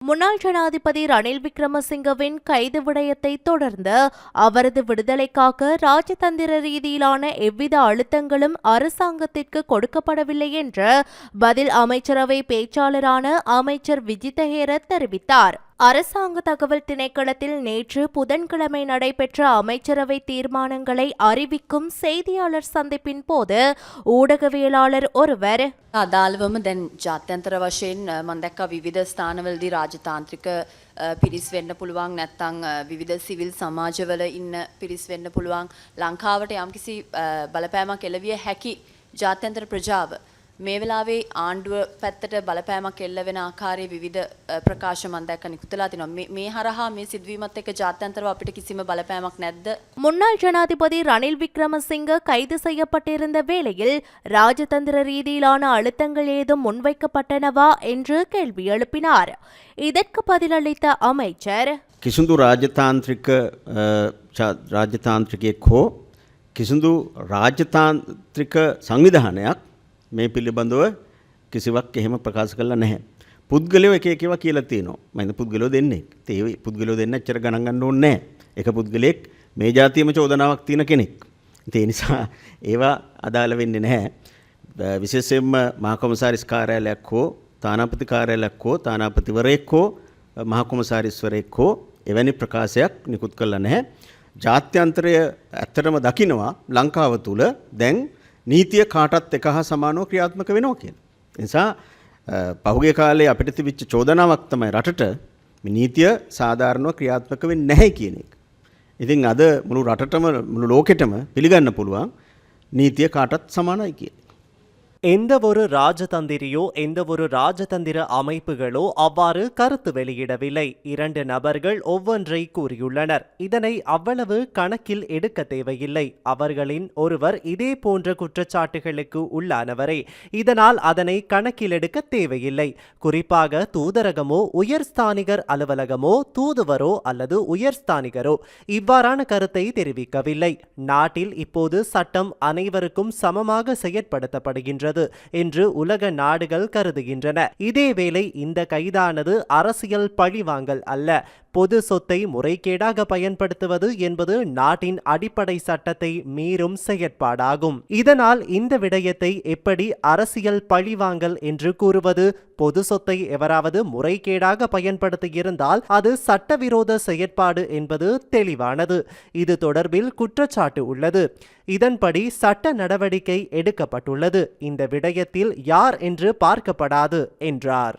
முன்னாள் ஜனாதிபதி ரணில் விக்ரமசிங்கவின் கைது விடயத்தை தொடர்ந்து அவரது விடுதலைக்காக ராஜதந்திர ரீதியிலான எவ்வித அழுத்தங்களும் அரசாங்கத்திற்கு கொடுக்கப்படவில்லை என்று பதில் அமைச்சரவை பேச்சாளரான அமைச்சர் விஜிதஹேர தெரிவித்தார். அரசாங்க தகவல் திணைக்களத்தில் நேற்று புதன்கிழமை நடைபெற்ற அமைச்சரவை தீர்மானங்களை அறிவிக்கும் செய்தியாளர் சந்திப்பின் போது ஊடகவியலாளர் ஒருவர் අදාළවම දැන් ජාත්‍යන්තර වශයෙන් අ, මම දැක්කා විවිධ ස්ථානවලදී රාජතාන්ත්‍රික අ, පිරිස් වෙන්න පුළුවන් නැත්නම් අ, විවිධ සිවිල් සමාජවල ඉන්න පිරිස් වෙන්න පුළුවන් ලංකාවට යම්කිසි අ, බලපෑමක් එළවිය හැකි ජාත්‍යන්තර ප්‍රජාව මේ වෙලාවේ ආණ්ඩුව පැත්තට බලපෑමක් එල්ල වෙන ආකාරයේ විවිධ අ, ප්‍රකාශ මම දැක්ක නිකුත්ලා තිනවා මේ මේ හරහා මේ සිදුවීමත් එක්ක ජාත්‍යන්තරව අපිට කිසිම බලපෑමක් නැද්ද முன்னாள் ஜனாதிபதி ரணில் விக்ரமசிங்க கைது செய்யப்பட்டிருந்த வேளையில் ராஜதந்திர ரீதியிலான அழுத்தங்கள் ஏதும் முன்வைக்கப்பட்டனவா என்று கேள்வி எழுப்பினார் இதற்கு பதிலளித்த அமைச்சர் කිසිදු රාජතාන්ත්‍රික අ, චා- රාජතාන්ත්‍රිකයෙක් හෝ කිසිදු රාජතාන්ත්‍රික සංවිධානයක් මේ පිළිබඳව කිසිවක් එහෙම ප්‍රකාශ කරලා නැහැ. පුද්ගලයෝ එක එකව කියලා තියෙනවා. මම පුද්ගලයෝ දෙන්නේ. ඒ පුද්ගලයෝ දෙන්න එච්චර ගණන් ගන්න ඕනේ නැහැ. එක පුද්ගලයෙක් මේ જાතියම චෝදනාවක් තියෙන කෙනෙක්. ඉතින් ඒ නිසා ඒවා අදාළ වෙන්නේ නැහැ. අ, විශේෂයෙන්ම මහකොමසාරිස් කාර්යාලයක් හෝ තානාපති කාර්යාලයක් හෝ තානාපතිවරයෙක් හෝ මහකොමසාරිස්වරයෙක් හෝ එවැනි ප්‍රකාශයක් නිකුත් කළා නැහැ. ජාත්‍යන්තරය ඇත්තටම දකිනවා ලංකාව තුළ දැන් නීතිය කාටත් එක හා සමානව ක්‍රියාත්මක වෙනවා කියන. නිසා අ, පහුගිය කාලේ අපිට තිබිච්ච චෝදනාවක් තමයි රටට මේ නීතිය සාධාරණව ක්‍රියාත්මක වෙන්නේ නැහැ කියන එක. ඉතින් අද මුළු රටටම මුළු ලෝකෙටම පිළිගන්න පුළුවන් නීතිය කාටත් සමානයි කියන. எந்த ஒரு ராஜதந்திரியோ எந்த ஒரு ராஜதந்திர அமைப்புகளோ அவ்வாறு கருத்து வெளியிடவில்லை. இரண்டு நபர்கள் ஒவ்வொன்றை கூறியுள்ளனர். இதனை அவ்வளவு கணக்கில் எடுக்க தேவையில்லை. அவர்களின் ஒருவர் இதே போன்ற குற்றச்சாட்டுகளுக்கு உள்ளானவரே. இதனால் அதனை கணக்கில் எடுக்க தேவையில்லை. குறிப்பாக தூதரகமோ உயர்ஸ்தானிகர் அலுவலகமோ தூதுவரோ அல்லது உயர்ஸ்தானிகரோ இவ்வாறான கருத்தை தெரிவிக்கவில்லை. நாட்டில் இப்போது சட்டம் அனைவருக்கும் சமமாக செயற்படுத்தப்படுகின்றது. என்று உலக நாடுகள் கருதுகின்றன. இதேவேளை இந்த கைதானது அரசியல் பழிவாங்கல் அல்ல. பொது சொத்தை முறைகேடாக பயன்படுத்துவது என்பது நாட்டின் அடிப்படை சட்டத்தை மீறும் செயற்பாடாகும். இதனால் இந்த விடயத்தை எப்படி அரசியல் பழிவாங்கல் என்று கூறுவது பொது சொத்தை எவராவது முறைகேடாக பயன்படுத்தியிருந்தால் அது சட்டவிரோத செயற்பாடு என்பது தெளிவானது. இது தொடர்பில் குற்றச்சாட்டு உள்ளது. இதன்படி சட்ட நடவடிக்கை எடுக்கப்பட்டுள்ளது. இந்த இந்த விடயத்தில் யார் என்று பார்க்கப்படாது என்றார்.